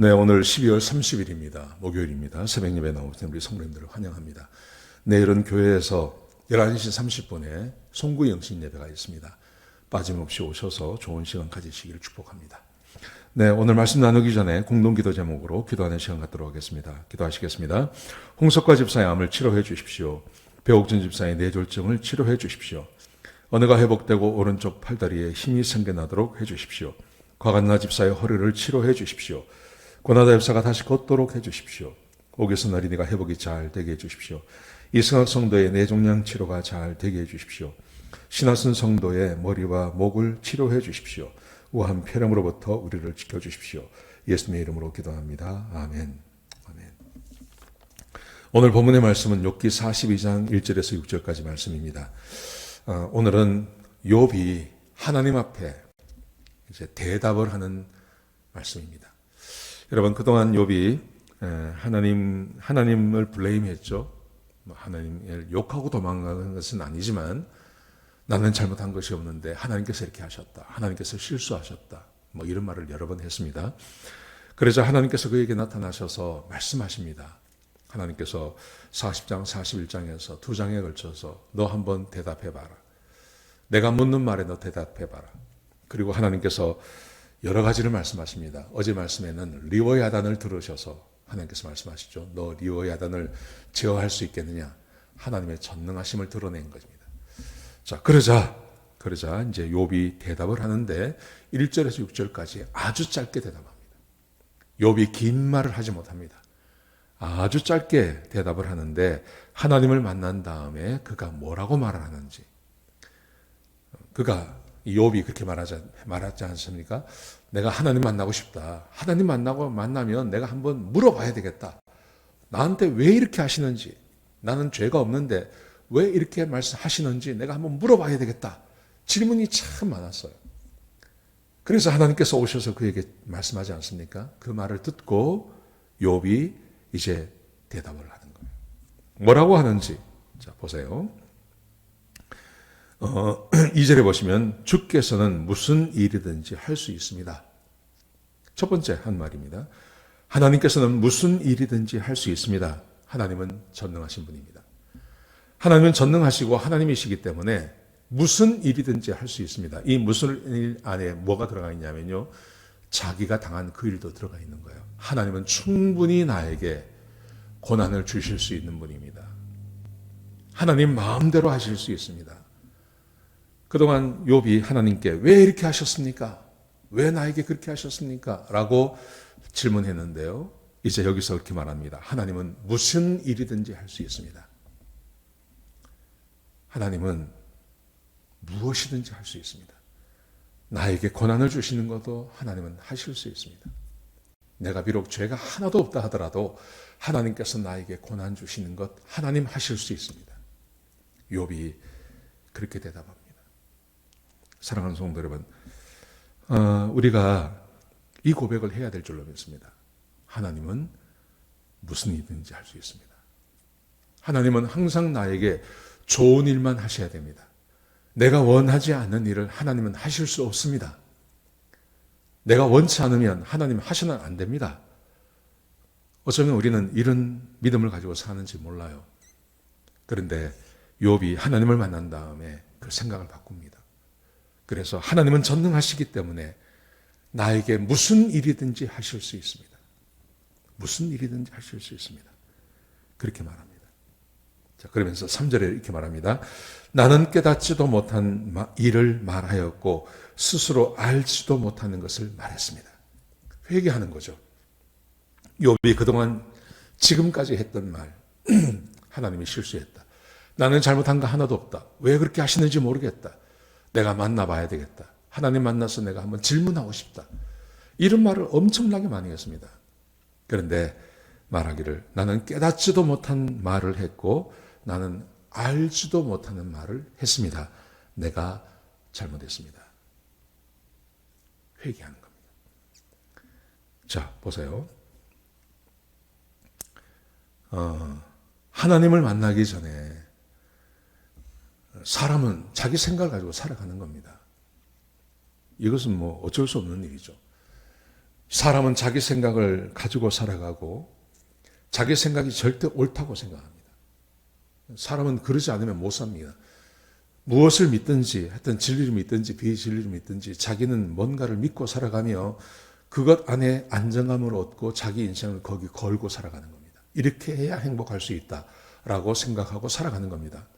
네, 오늘 12월 30일입니다. 목요일입니다. 새벽 예배 나오신 우리 성도님들을 환영합니다. 내일은 교회에서 11시 30분에 송구 영신 예배가 있습니다. 빠짐없이 오셔서 좋은 시간 가지시기를 축복합니다. 네, 오늘 말씀 나누기 전에 공동 기도 제목으로 기도하는 시간 갖도록 하겠습니다. 기도하시겠습니다. 홍석과 집사의 암을 치료해 주십시오. 배옥준 집사의 뇌졸중을 치료해 주십시오. 언어가 회복되고 오른쪽 팔다리에 힘이 생겨나도록 해 주십시오. 과간나 집사의 허리를 치료해 주십시오. 고나다 집사가 다시 걷도록 해 주십시오. 오기선 어린이가 회복이 잘 되게 해 주십시오. 이승학 성도의 뇌종양 치료가 잘 되게 해 주십시오. 신하순 성도의 머리와 목을 치료해 주십시오. 우한 폐렴으로부터 우리를 지켜 주십시오. 예수님의 이름으로 기도합니다. 아멘. 아멘. 오늘 본문의 말씀은 욥기 42장 1절에서 6절까지 말씀입니다. 어, 오늘은 욥이 하나님 앞에 이제 대답을 하는 말씀입니다. 여러분 그동안 욥이 하나님 하나님을 블레임했죠. 뭐 하나님을 욕하고 도망가는 것은 아니지만 나는 잘못한 것이 없는데 하나님께서 이렇게 하셨다. 하나님께서 실수하셨다. 뭐 이런 말을 여러 번 했습니다. 그래서 하나님께서 그에게 나타나셔서 말씀하십니다. 하나님께서 40장, 41장에서 두 장에 걸쳐서 너 한번 대답해 봐라. 내가 묻는 말에 너 대답해 봐라. 그리고 하나님께서 여러 가지를 말씀하십니다. 어제 말씀에는 리워야단을 들으셔서 하나님께서 말씀하시죠. 너 리워야단을 제어할 수 있겠느냐? 하나님의 전능하심을 드러낸 것입니다. 자, 그러자 그러자 이제 욥이 대답을 하는데 1절에서 6절까지 아주 짧게 대답합니다. 욥이 긴 말을 하지 못합니다. 아주 짧게 대답을 하는데 하나님을 만난 다음에 그가 뭐라고 말을 하는지 그가 욥이 그렇게 말하지, 말하지 않습니까? 내가 하나님 만나고 싶다. 하나님 만나고 만나면 내가 한번 물어봐야 되겠다. 나한테 왜 이렇게 하시는지, 나는 죄가 없는데 왜 이렇게 말씀하시는지 내가 한번 물어봐야 되겠다. 질문이 참 많았어요. 그래서 하나님께서 오셔서 그에게 말씀하지 않습니까? 그 말을 듣고 욥이 이제 대답을 하는 거예요. 뭐라고 하는지 자 보세요. 어, 2절에 보시면 주께서는 무슨 일이든지 할 수 있습니다. 첫 번째 한 말입니다. 하나님께서는 무슨 일이든지 할 수 있습니다. 하나님은 전능하신 분입니다. 하나님은 전능하시고 하나님이시기 때문에 무슨 일이든지 할 수 있습니다. 이 무슨 일 안에 뭐가 들어가 있냐면요. 자기가 당한 그 일도 들어가 있는 거예요. 하나님은 충분히 나에게 고난을 주실 수 있는 분입니다. 하나님 마음대로 하실 수 있습니다. 그동안 욥이 하나님께 왜 이렇게 하셨습니까? 왜 나에게 그렇게 하셨습니까? 라고 질문했는데요. 이제 여기서 그렇게 말합니다. 하나님은 무슨 일이든지 할 수 있습니다. 하나님은 무엇이든지 할 수 있습니다. 나에게 고난을 주시는 것도 하나님은 하실 수 있습니다. 내가 비록 죄가 하나도 없다 하더라도 하나님께서 나에게 고난 주시는 것 하나님 하실 수 있습니다. 욥이 그렇게 대답합니다. 사랑하는 성도 여러분, 어, 우리가 이 고백을 해야 될 줄로 믿습니다. 하나님은 무슨 일든지 할 수 있습니다. 하나님은 항상 나에게 좋은 일만 하셔야 됩니다. 내가 원하지 않는 일을 하나님은 하실 수 없습니다. 내가 원치 않으면 하나님 하시면 안 됩니다. 어쩌면 우리는 이런 믿음을 가지고 사는지 몰라요. 그런데 욥이 하나님을 만난 다음에 그 생각을 바꿉니다. 그래서 하나님은 전능하시기 때문에 나에게 무슨 일이든지 하실 수 있습니다. 무슨 일이든지 하실 수 있습니다. 그렇게 말합니다. 자, 그러면서 3절에 이렇게 말합니다. 나는 깨닫지도 못한 일을 말하였고 스스로 알지도 못하는 것을 말했습니다. 회개하는 거죠. 욥이 그동안 지금까지 했던 말 하나님이 실수했다. 나는 잘못한 거 하나도 없다. 왜 그렇게 하시는지 모르겠다. 내가 만나봐야 되겠다. 하나님 만나서 내가 한번 질문하고 싶다. 이런 말을 엄청나게 많이 했습니다. 그런데 말하기를 나는 깨닫지도 못한 말을 했고 나는 알지도 못하는 말을 했습니다. 내가 잘못했습니다. 회개하는 겁니다. 자, 보세요. 어, 하나님을 만나기 전에 사람은 자기 생각을 가지고 살아가는 겁니다. 이것은 뭐 어쩔 수 없는 일이죠. 사람은 자기 생각을 가지고 살아가고 자기 생각이 절대 옳다고 생각합니다. 사람은 그러지 않으면 못 삽니다. 무엇을 믿든지 하여튼 진리를 믿든지 비진리를 믿든지 자기는 뭔가를 믿고 살아가며 그것 안에 안정감을 얻고 자기 인생을 거기 걸고 살아가는 겁니다. 이렇게 해야 행복할 수 있다라고 생각하고 살아가는 겁니다.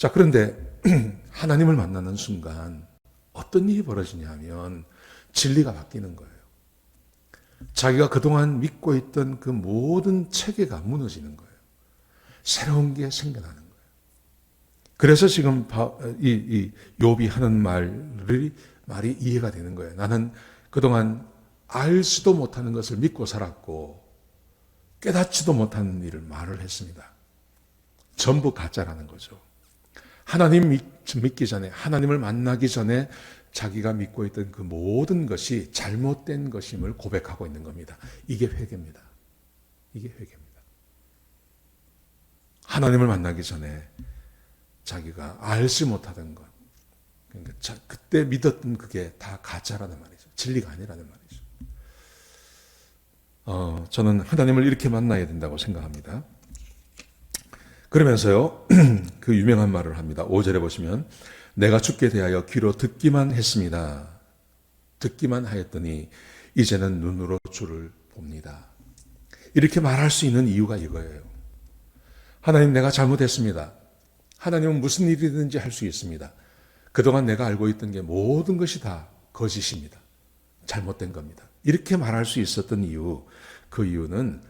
자, 그런데 하나님을 만나는 순간 어떤 일이 벌어지냐 하면 진리가 바뀌는 거예요. 자기가 그동안 믿고 있던 그 모든 체계가 무너지는 거예요. 새로운 게 생겨나는 거예요. 그래서 지금 바- 이, 이 욥이 하는 말이 말이 이해가 되는 거예요. 나는 그동안 알지도 못하는 것을 믿고 살았고 깨닫지도 못하는 일을 말을 했습니다. 전부 가짜라는 거죠. 하나님 믿- 믿기 전에 하나님을 만나기 전에 자기가 믿고 있던 그 모든 것이 잘못된 것임을 고백하고 있는 겁니다. 이게 회개입니다. 이게 회개입니다. 하나님을 만나기 전에 자기가 알지 못하던 것, 그러니까 자- 그때 믿었던 그게 다 가짜라는 말이죠. 진리가 아니라는 말이죠. 어, 저는 하나님을 이렇게 만나야 된다고 생각합니다. 그러면서요, 그 유명한 말을 합니다. 5절에 보시면, 내가 죽게 대하여 귀로 듣기만 했습니다. 듣기만 하였더니, 이제는 눈으로 주를 봅니다. 이렇게 말할 수 있는 이유가 이거예요. 하나님, 내가 잘못했습니다. 하나님은 무슨 일이든지 할 수 있습니다. 그동안 내가 알고 있던 게 모든 것이 다 거짓입니다. 잘못된 겁니다. 이렇게 말할 수 있었던 이유, 그 이유는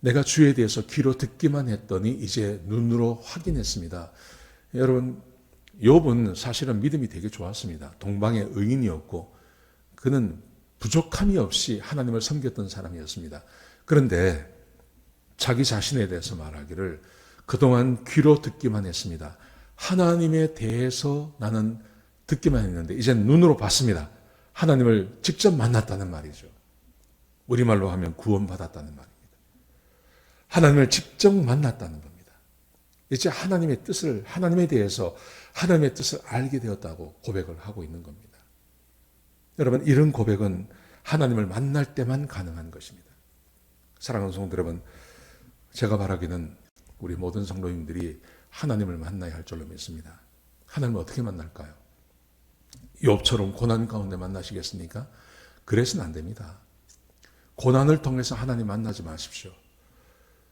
내가 주에 대해서 귀로 듣기만 했더니 이제 눈으로 확인했습니다. 여러분, 욥은 사실은 믿음이 되게 좋았습니다. 동방의 의인이었고 그는 부족함이 없이 하나님을 섬겼던 사람이었습니다. 그런데 자기 자신에 대해서 말하기를 그동안 귀로 듣기만 했습니다. 하나님에 대해서 나는 듣기만 했는데 이제 눈으로 봤습니다. 하나님을 직접 만났다는 말이죠. 우리말로 하면 구원받았다는 말입니다. 하나님을 직접 만났다는 겁니다. 이제 하나님의 뜻을, 하나님에 대해서 하나님의 뜻을 알게 되었다고 고백을 하고 있는 겁니다. 여러분, 이런 고백은 하나님을 만날 때만 가능한 것입니다. 사랑하는 성도 여러분, 제가 바라기는 우리 모든 성도님들이 하나님을 만나야 할 줄로 믿습니다. 하나님을 어떻게 만날까요? 욥처럼 고난 가운데 만나시겠습니까? 그래서는 안 됩니다. 고난을 통해서 하나님 만나지 마십시오.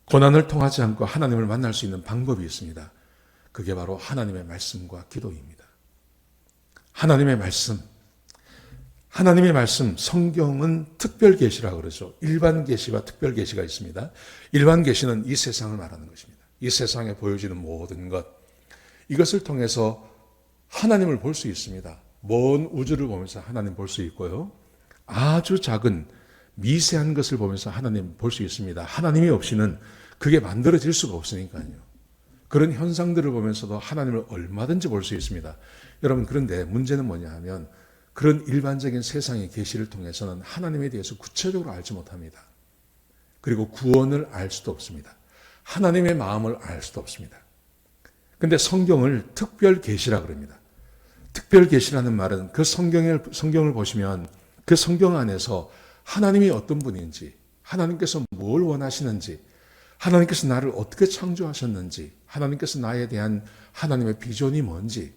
고난을 통하지 않고 하나님을 만날 수 있는 방법이 있습니다. 그게 바로 하나님의 말씀과 기도입니다. 하나님의 말씀. 하나님의 말씀, 성경은 특별 계시라고 그러죠. 일반 계시와 특별 계시가 있습니다. 일반 계시는 이 세상을 말하는 것입니다. 이 세상에 보여지는 모든 것. 이것을 통해서 하나님을 볼 수 있습니다. 먼 우주를 보면서 하나님 볼 수 있고요. 아주 작은 미세한 것을 보면서 하나님 볼 수 있습니다. 하나님이 없이는 그게 만들어질 수가 없으니까요. 그런 현상들을 보면서도 하나님을 얼마든지 볼 수 있습니다. 여러분, 그런데 문제는 뭐냐 하면 그런 일반적인 세상의 계시를 통해서는 하나님에 대해서 구체적으로 알지 못합니다. 그리고 구원을 알 수도 없습니다. 하나님의 마음을 알 수도 없습니다. 근데 성경을 특별 계시라 그럽니다. 특별 계시라는 말은 그 성경을 성경을 보시면 그 성경 안에서 하나님이 어떤 분인지, 하나님께서 뭘 원하시는지, 하나님께서 나를 어떻게 창조하셨는지, 하나님께서 나에 대한 하나님의 비전이 뭔지,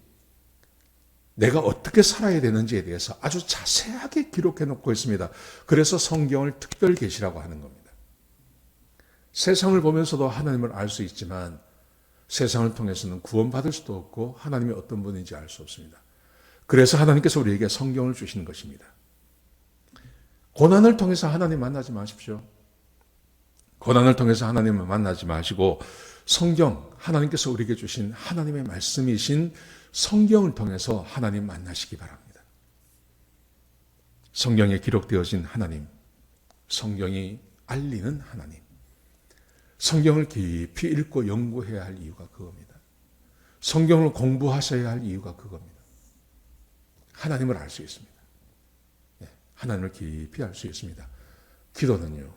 내가 어떻게 살아야 되는지에 대해서 아주 자세하게 기록해 놓고 있습니다. 그래서 성경을 특별 계시라고 하는 겁니다. 세상을 보면서도 하나님을 알 수 있지만 세상을 통해서는 구원받을 수도 없고 하나님이 어떤 분인지 알 수 없습니다. 그래서 하나님께서 우리에게 성경을 주시는 것입니다. 고난을 통해서 하나님 만나지 마십시오. 고난을 통해서 하나님을 만나지 마시고 성경, 하나님께서 우리에게 주신 하나님의 말씀이신 성경을 통해서 하나님 만나시기 바랍니다. 성경에 기록되어진 하나님, 성경이 알리는 하나님, 성경을 깊이 읽고 연구해야 할 이유가 그겁니다. 성경을 공부하셔야 할 이유가 그겁니다. 하나님을 알 수 있습니다. 네, 하나님을 깊이 알 수 있습니다. 기도는요.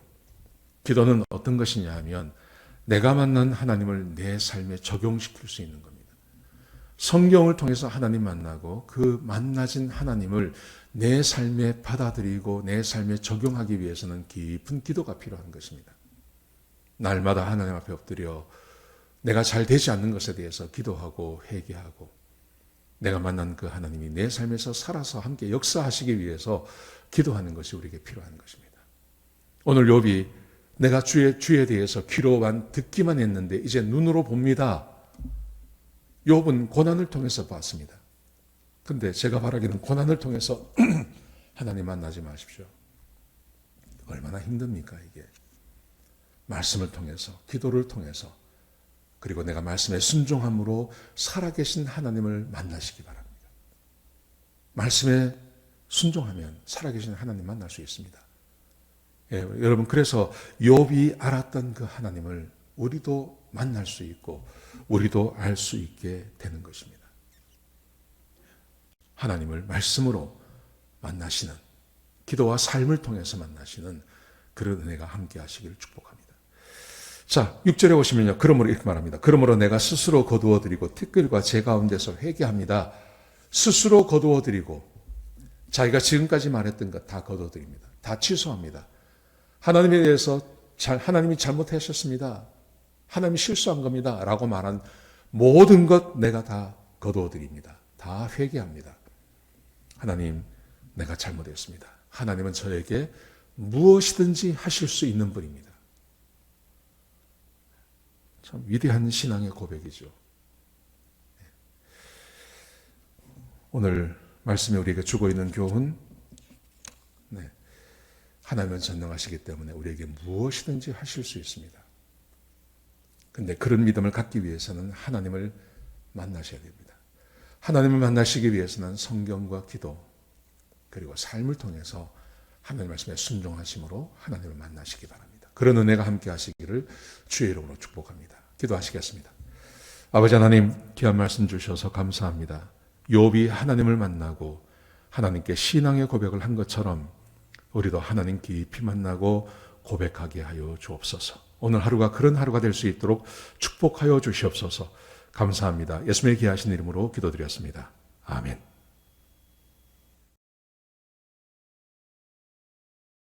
기도는 어떤 것이냐 하면 내가 만난 하나님을 내 삶에 적용시킬 수 있는 겁니다. 성경을 통해서 하나님 만나고 그 만나진 하나님을 내 삶에 받아들이고 내 삶에 적용하기 위해서는 깊은 기도가 필요한 것입니다. 날마다 하나님 앞에 엎드려 내가 잘 되지 않는 것에 대해서 기도하고 회개하고 내가 만난 그 하나님이 내 삶에서 살아서 함께 역사하시기 위해서 기도하는 것이 우리에게 필요한 것입니다. 오늘 욥이 내가 주의 주에 대해서 귀로만 듣기만 했는데 이제 눈으로 봅니다. 욥은 고난을 통해서 봤습니다. 근데 제가 바라기는 고난을 통해서 하나님 만나지 마십시오. 얼마나 힘듭니까, 이게. 말씀을 통해서, 기도를 통해서, 그리고 내가 말씀에 순종함으로 살아계신 하나님을 만나시기 바랍니다. 말씀에 순종하면 살아계신 하나님 만날 수 있습니다. 예, 여러분 그래서 욥이 알았던 그 하나님을 우리도 만날 수 있고 우리도 알 수 있게 되는 것입니다. 하나님을 말씀으로 만나시는 기도와 삶을 통해서 만나시는 그런 은혜가 함께 하시기를 축복합니다. 자, 6절에 보시면요. 그러므로 이렇게 말합니다. 그러므로 내가 스스로 거두어 드리고 티끌과 제 가운데서 회개합니다. 스스로 거두어 드리고 자기가 지금까지 말했던 것 다 거두어 드립니다. 다 취소합니다. 하나님에 대해서 잘, 하나님이 잘못하셨습니다. 하나님이 실수한 겁니다. 라고 말한 모든 것 내가 다 거두어 드립니다. 다 회개합니다. 하나님, 내가 잘못했습니다. 하나님은 저에게 무엇이든지 하실 수 있는 분입니다. 참 위대한 신앙의 고백이죠. 오늘 말씀이 우리에게 주고 있는 교훈, 네. 하나님은 전능하시기 때문에 우리에게 무엇이든지 하실 수 있습니다. 근데 그런 믿음을 갖기 위해서는 하나님을 만나셔야 됩니다. 하나님을 만나시기 위해서는 성경과 기도, 그리고 삶을 통해서 하나님 말씀에 순종하심으로 하나님을 만나시기 바랍니다. 그런 은혜가 함께 하시 기를 주의 이름으로 축복합니다. 기도하시겠습니다. 아버지 하나님 귀한 말씀 주셔서 감사합니다. 욥이 하나님을 만나고 하나님께 신앙의 고백을 한 것처럼 우리도 하나님 깊이 만나고 고백하게 하여 주옵소서. 오늘 하루가 그런 하루가 될 수 있도록 축복하여 주시옵소서. 감사합니다. 예수님의 귀하신 이름으로 기도드렸습니다. 아멘.